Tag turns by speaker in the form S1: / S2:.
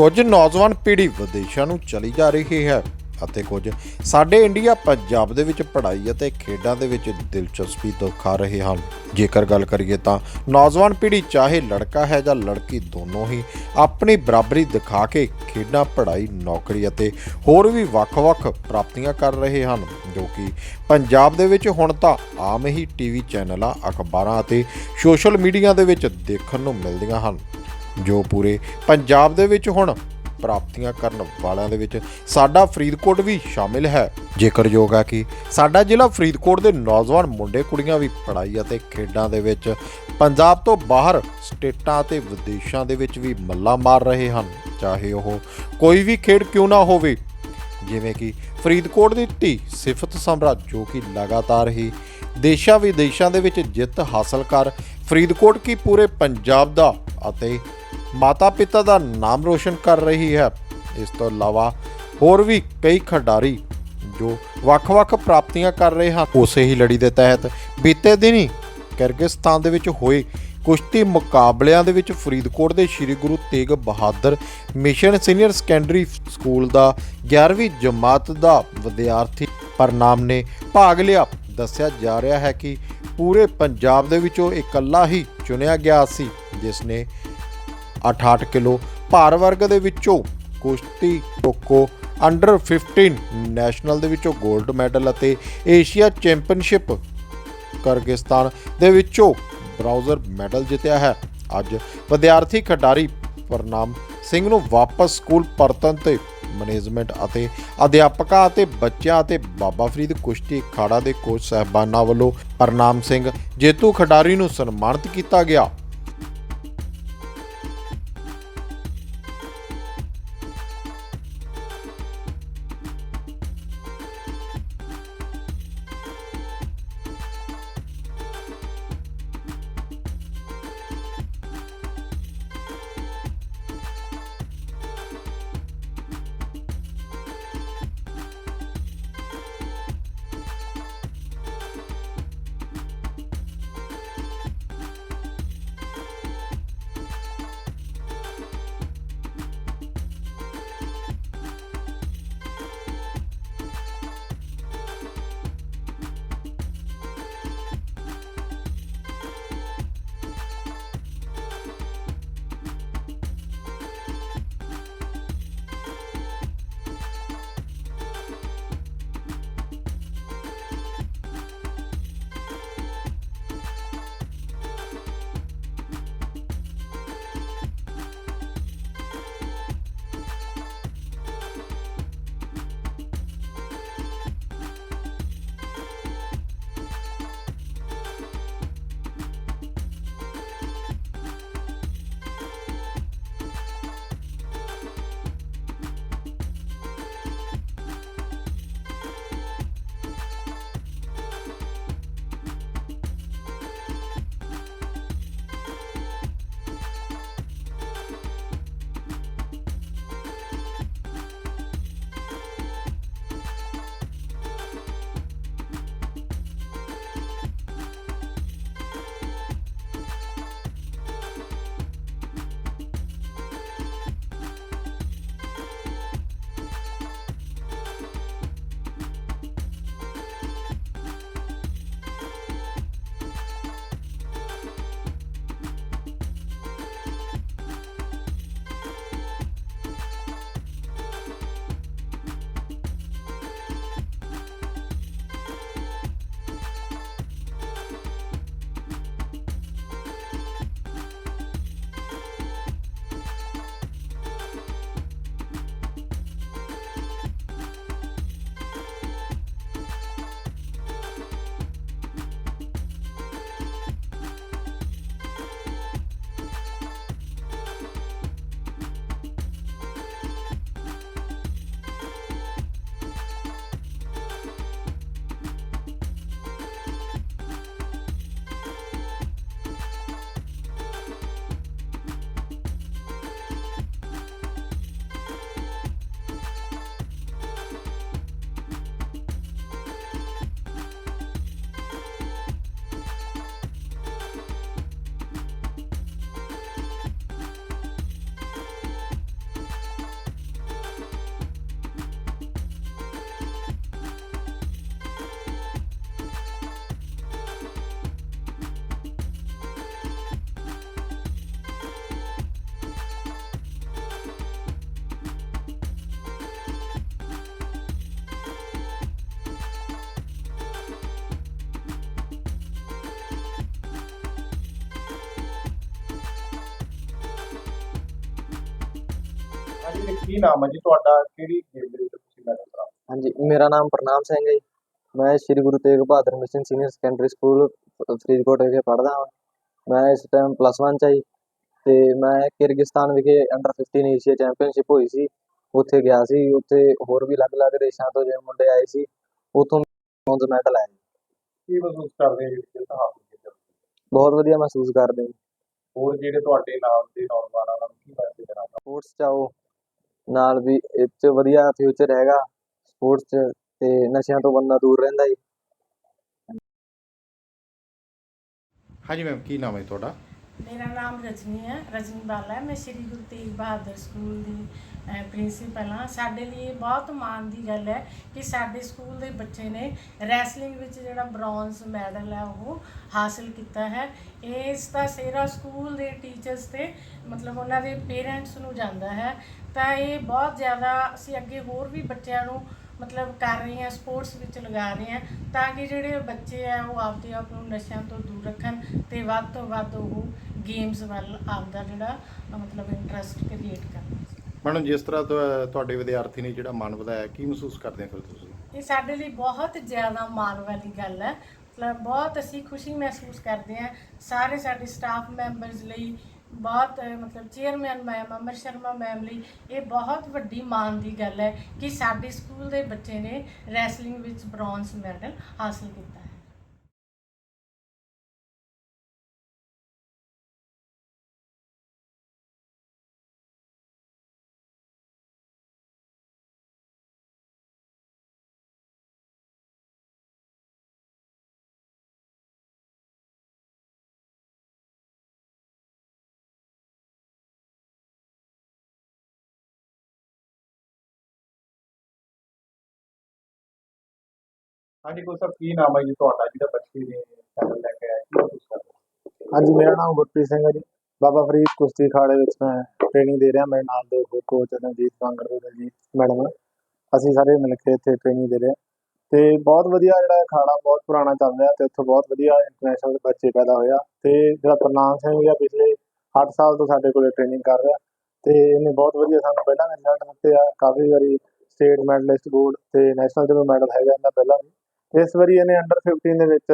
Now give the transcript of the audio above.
S1: ਕੁਝ ਨੌਜਵਾਨ ਪੀੜ੍ਹੀ ਵਿਦੇਸ਼ਾਂ ਨੂੰ ਚਲੀ ਜਾ ਰਹੀ ਹੈ ਅਤੇ ਕੁਝ ਸਾਡੇ ਇੰਡੀਆ ਪੰਜਾਬ ਦੇ ਵਿੱਚ ਪੜ੍ਹਾਈ ਅਤੇ ਖੇਡਾਂ ਦੇ ਵਿੱਚ ਦਿਲਚਸਪੀ ਦਿਖਾ ਰਹੇ ਹਨ। ਜੇਕਰ ਗੱਲ ਕਰੀਏ ਤਾਂ ਨੌਜਵਾਨ ਪੀੜ੍ਹੀ ਚਾਹੇ ਲੜਕਾ ਹੈ ਜਾਂ ਲੜਕੀ ਦੋਨੋਂ ਹੀ ਆਪਣੀ ਬਰਾਬਰੀ ਦਿਖਾ ਕੇ ਖੇਡਾਂ, ਪੜ੍ਹਾਈ, ਨੌਕਰੀ ਅਤੇ ਹੋਰ ਵੀ ਵੱਖ-ਵੱਖ ਪ੍ਰਾਪਤੀਆਂ ਕਰ ਰਹੇ ਹਨ, ਜੋ ਕਿ ਪੰਜਾਬ ਦੇ ਵਿੱਚ ਹੁਣ ਤਾਂ ਆਮ ਹੀ ਟੀਵੀ ਚੈਨਲਾਂ, ਅਖਬਾਰਾਂ ਅਤੇ ਸੋਸ਼ਲ ਮੀਡੀਆ ਦੇ ਵਿੱਚ ਦੇਖਣ ਨੂੰ ਮਿਲਦੀਆਂ ਹਨ। ਜੋ ਪੂਰੇ ਪੰਜਾਬ ਦੇ ਵਿੱਚ ਹੁਣ ਪ੍ਰਾਪਤੀਆਂ ਕਰਨ ਵਾਲਿਆਂ ਦੇ ਵਿੱਚ ਸਾਡਾ ਫਰੀਦਕੋਟ ਵੀ ਸ਼ਾਮਿਲ ਹੈ। ਜੇਕਰਯੋਗ ਹੈ ਕਿ ਸਾਡਾ ਜ਼ਿਲ੍ਹਾ ਫਰੀਦਕੋਟ ਦੇ ਨੌਜਵਾਨ ਮੁੰਡੇ ਕੁੜੀਆਂ ਵੀ ਪੜ੍ਹਾਈ ਅਤੇ ਖੇਡਾਂ ਦੇ ਵਿੱਚ ਪੰਜਾਬ ਤੋਂ ਬਾਹਰ ਸਟੇਟਾਂ ਅਤੇ ਵਿਦੇਸ਼ਾਂ ਦੇ ਵਿੱਚ ਵੀ ਮੱਲਾ ਮਾਰ ਰਹੇ ਹਨ। ਚਾਹੇ ਉਹ ਕੋਈ ਵੀ ਖੇਡ ਕਿਉਂ ਨਾ ਹੋਵੇ, ਜਿਵੇਂ ਕਿ ਫਰੀਦਕੋਟ ਦੀ ਧੀ ਸਿਫਤ ਸਮਰਾਜ ਜੋ ਕਿ ਲਗਾਤਾਰ ਹੀ ਦੇਸ਼ਾਂ ਵਿਦੇਸ਼ਾਂ ਦੇ ਵਿੱਚ ਜਿੱਤ ਹਾਸਲ ਕਰ ਫਰੀਦਕੋਟ ਕੀ ਪੂਰੇ ਪੰਜਾਬ ਦਾ ਅਤੇ ਮਾਤਾ ਪਿਤਾ ਦਾ ਨਾਮ ਰੋਸ਼ਨ ਕਰ ਰਹੀ ਹੈ। ਇਸ ਤੋਂ ਇਲਾਵਾ ਹੋਰ ਵੀ ਕਈ ਖਿਡਾਰੀ ਜੋ ਵੱਖ-ਵੱਖ ਪ੍ਰਾਪਤੀਆਂ ਕਰ ਰਹੇ ਹਨ। ਉਸੇ ਹੀ ਲੜੀ ਦੇ ਤਹਿਤ ਬੀਤੇ ਦਿਨੀ ਕਿਰਗਿਸਤਾਨ ਦੇ ਵਿੱਚ ਹੋਏ ਕੁਸ਼ਤੀ ਮੁਕਾਬਲਿਆਂ ਦੇ ਵਿੱਚ ਫਰੀਦਕੋਟ ਦੇ Shri Guru Tegh Bahadur mission senior secondary school ਦਾ 11ਵੀਂ ਜਮਾਤ ਦਾ ਵਿਦਿਆਰਥੀ ਪ੍ਰਨਾਮ ਨੇ ਭਾਗ ਲਿਆ। ਦੱਸਿਆ ਜਾ ਰਿਹਾ ਹੈ ਕਿ ਪੂਰੇ ਪੰਜਾਬ ਦੇ ਵਿੱਚੋਂ ਇਕੱਲਾ ਹੀ ਚੁਣਿਆ ਗਿਆ ਸੀ, ਜਿਸ ਨੇ 68 ਕਿਲੋ ਭਾਰ ਵਰਗ ਦੇ ਵਿੱਚੋਂ ਕੁਸ਼ਤੀ ਟੋਕੋ ਅੰਡਰ 15 ਨੈਸ਼ਨਲ ਦੇ ਵਿੱਚੋਂ 골ਡ ਮੈਡਲ ਅਤੇ ਏਸ਼ੀਆ ਚੈਂਪੀਅਨਸ਼ਿਪ ਕਰਗਿਸਤਾਨ ਦੇ ਵਿੱਚੋਂ ਬ੍ਰਾਊਜ਼ਰ ਮੈਡਲ ਜਿੱਤਿਆ ਹੈ। ਅੱਜ ਵਿਦਿਆਰਥੀ ਖਿਡਾਰੀ ਪ੍ਰਨਾਮ ਸਿੰਘ ਨੂੰ ਵਾਪਸ ਸਕੂਲ ਪਰਤਨ ਤੇ ਮੈਨੇਜਮੈਂਟ ਅਤੇ ਅਧਿਆਪਕਾਂ ਅਤੇ ਬੱਚਿਆਂ ਅਤੇ ਬਾਬਾ ਫਰੀਦ ਕੁਸ਼ਤੀ ਅਖਾੜਾ ਦੇ ਕੋਚ ਸਹਿਬਾਨਾਂ ਵੱਲੋਂ ਪ੍ਰਨਾਮ ਸਿੰਘ ਜੇਤੂ ਖਿਡਾਰੀ ਨੂੰ ਸਨਮਾਨਿਤ ਕੀਤਾ ਗਿਆ।
S2: ਹਾਂਜੀ ਤੇ ਕੀ ਨਾਮ ਹੈ ਜੀ ਤੁਹਾਡਾ? ਕਿਹੜੀ ਗੇਮ ਦੇ ਵਿੱਚ ਤੁਸੀਂ ਮੈਡਲ ਪ੍ਰਾਪਤ
S3: ਹਾਂਜੀ ਮੇਰਾ ਨਾਮ ਪ੍ਰਨਾਮ ਸਿੰਘ ਹੈ ਜੀ। ਮੈਂ Shri Guru Tegh Bahadur mission senior secondary school ਫ- ਫਰੀਦਕੋਟ ਵਿਖੇ ਪੜ੍ਹਦਾ ਹਾਂ। ਮੈਂ ਇਸ ਟਾਈਮ ਪਲੱਸ 1 ਚ ਹਾਂ ਜੀ। ਤੇ ਮੈਂ ਕਿਰਗਿਸਤਾਨ ਵਿਖੇ ਅੰਡਰ 15 ਏਸ਼ੀਆ ਚੈਂਪੀਅਨਸ਼ਿਪ ਹੋਈ ਸੀ। ਉੱਥੇ ਗਿਆ ਸੀ। ਉੱਥੇ ਹੋਰ ਵੀ ਅਲੱਗ-ਅਲੱਗ ਦੇਸ਼ਾਂ ਤੋਂ ਜਿਵੇਂ ਮੁੰਡੇ ਆਏ ਸੀ। ਉੱਥੋਂ ਬ੍ਰੌਂਜ਼ ਮੈਡਲ ਆਇਆ
S2: ਕੀ ਮਹਿਸੂਸ ਕਰਦੇ ਹੋ ਕੀਤੀ ਹੈ?
S3: ਬਹੁਤ ਵਧੀਆ ਮਹਿਸੂਸ ਕਰਦੇ ਹਾਂ
S2: ਹੋਰ ਜਿਹੜੇ ਤੁਹਾਡੇ ਨਾਲ ਦੇ ਨੌਜਵਾਨ ਨੂੰ ਕੀ ਮੈਸੇਜ ਦੇਣਾ ਚਾਹੁੰਦੇ
S3: ਸਪੋਰਟਸ ਚ ਆਓ ਨਾਲ ਵੀ ਇਹ 'ਚ ਵਧੀਆ ਫਿਊਚਰ ਹੈਗਾ ਸਪੋਰਟਸ ਚ, ਤੇ ਨਸ਼ਿਆਂ ਤੋਂ ਬੰਦਾ ਦੂਰ ਰਹਿੰਦਾ ਜੀ।
S1: ਹਾਂਜੀ ਮੈਮ ਕੀ ਨਾਮ ਹੈ ਤੁਹਾਡਾ?
S4: ਮੇਰਾ ਨਾਮ ਰਜਨੀ ਹੈ, ਰਜਨੀ ਬਾਲਾ ਹੈ। ਮੈਂ ਸ਼੍ਰੀ ਗੁਰੂ ਤੇਗ ਬਹਾਦਰ ਸਕੂਲ ਦੀ ਪ੍ਰਿੰਸੀਪਲ ਹਾਂ। ਸਾਡੇ ਲਈ ਇਹ ਬਹੁਤ ਮਾਣ ਦੀ ਗੱਲ ਹੈ ਕਿ ਸਾਡੇ ਸਕੂਲ ਦੇ ਬੱਚੇ ਨੇ ਰੈਸਲਿੰਗ ਵਿੱਚ ਜਿਹੜਾ ਬ੍ਰੌਂਜ਼ ਮੈਡਲ ਹੈ, ਉਹ ਹਾਸਲ ਕੀਤਾ ਹੈ। ਇਸ ਦਾ ਸਿਹਰਾ ਸਕੂਲ ਦੇ ਟੀਚਰਸ ਤੇ, ਮਤਲਬ ਉਹਨਾਂ ਦੇ ਪੇਰੈਂਟਸ ਨੂੰ ਜਾਂਦਾ ਹੈ। ਤਾਂ ਇਹ ਬਹੁਤ ਜ਼ਿਆਦਾ, ਅਸੀਂ ਅੱਗੇ ਹੋਰ ਵੀ ਬੱਚਿਆਂ ਨੂੰ ਮਤਲਬ ਕਰ ਰਹੇ ਹਾਂ ਸਪੋਰਟਸ ਵਿੱਚ ਲਗਾ ਰਹੇ ਹਾਂ ਤਾਂ ਕਿ ਜਿਹੜੇ ਬੱਚੇ ਆ ਉਹ ਆਪਦੇ ਆਪ ਨੂੰ ਨਸ਼ਿਆਂ ਤੋਂ ਦੂਰ ਰੱਖਣ ਤੇ ਵੱਧ ਤੋਂ ਵੱਧ ਉਹ ਗੇਮਸ ਵੱਲ ਆਪਦਾ ਜਿਹੜਾ ਮਤਲਬ ਇੰਟਰਸਟ ਕ੍ਰੀਏਟ ਕਰਨ।
S1: ਮੈਡਮ ਜਿਸ ਤਰ੍ਹਾਂ ਤੁਹਾ- ਤੁਹਾਡੇ ਵਿਦਿਆਰਥੀ ਨੇ ਜਿਹੜਾ ਮਨ ਵਧਾਇਆ ਕੀ ਮਹਿਸੂਸ ਕਰਦੇ ਫਿਰ ਤੁਸੀਂ?
S4: ਇਹ ਸਾਡੇ ਲਈ ਬਹੁਤ ਜ਼ਿਆਦਾ ਮਾਣ ਵਾਲੀ ਗੱਲ ਹੈ। ਮਤਲਬ ਬਹੁਤ ਅਸੀਂ ਖੁਸ਼ੀ ਮਹਿਸੂਸ ਕਰਦੇ ਹਾਂ। ਸਾਰੇ ਸਾਡੇ ਸਟਾਫ ਮੈਂਬਰਸ ਲਈ ਬਹੁਤ, ਮਤਲਬ chairman ma'am Amar Sharma ma'am ਲਈ ਇਹ ਬਹੁਤ ਵੱਡੀ ਮਾਣ ਦੀ ਗੱਲ ਹੈ ਕਿ ਸਾਡੇ ਸਕੂਲ ਦੇ ਬੱਚੇ ਨੇ ਰੈਸਲਿੰਗ ਵਿੱਚ ਬ੍ਰੌਂਜ਼ ਮੈਡਲ ਹਾਸਲ ਕੀਤਾ ਹੈ।
S2: ਹਾਂਜੀ ਕੋਈ ਸਰ ਕੀ ਨਾਮ ਹੈ ਜੀ ਤੁਹਾਡਾ, ਜਿਹੜਾ ਬੱਚੇ ਨੇ ਮੈਡਲ ਲੈ ਕੇ ਆਇਆ, ਕੀ ਮਹਿਸੂਸ ਕਰਦੇ
S5: ਹਾਂਜੀ, ਮੇਰਾ ਨਾਮ ਗੁਰਪ੍ਰੀਤ ਸਿੰਘ ਹੈ ਜੀ। ਬਾਬਾ ਫਰੀਦ ਕੁਸ਼ਤੀ ਅਖਾੜੇ ਵਿੱਚ ਮੈਂ ਟ੍ਰੇਨਿੰਗ ਦੇ ਰਿਹਾ, ਮੇਰੇ ਨਾਲ ਦੋ ਹੋਰ ਕੋਚ ਰਣਜੀਤ ਬਾਂਗਰ ਤੇ ਰਣਜੀਤ ਮੈਡਮ। ਅਸੀਂ ਸਾਰੇ ਮਿਲ ਕੇ ਇੱਥੇ ਟ੍ਰੇਨਿੰਗ ਦੇ ਰਹੇ। ਹਾਂ ਤੇ ਬਹੁਤ ਵਧੀਆ ਜਿਹੜਾ ਅਖਾੜਾ ਬਹੁਤ ਪੁਰਾਣਾ ਚੱਲ ਰਿਹਾ ਤੇ ਇੱਥੋਂ ਬਹੁਤ ਵਧੀਆ ਇੰਟਰਨੈਸ਼ਨਲ ਬੱਚੇ ਪੈਦਾ ਹੋਇਆ ਤੇ ਜਿਹੜਾ ਪ੍ਰਨਾਮ ਸਿੰਘ ਆ, ਪਿਛਲੇ 8 ਸਾਲ ਤੋਂ ਸਾਡੇ ਕੋਲ ਟ੍ਰੇਨਿੰਗ ਕਰ ਰਿਹਾ। ਤੇ ਇਹਨੇ ਬਹੁਤ ਵਧੀਆ ਸਾਨੂੰ ਪਹਿਲਾਂ ਵੀ ਰਿਜ਼ਲਟ ਦਿੱਤੇ ਆ। ਕਾਫੀ ਵਾਰੀ ਸਟੇਟ ਮੈਡਲਿਸਟ ਗੋਲਡ ਤੇ ਨੈਸ਼ਨਲ ਜਦੋਂ ਮੈਡਲ ਹੈਗਾ ਇਹਨਾਂ ਪਹਿਲਾਂ ਵੀ। ਇਸ ਵਾਰੀ ਇਹਨੇ ਅੰਡਰ 15 ਦੇ ਵਿੱਚ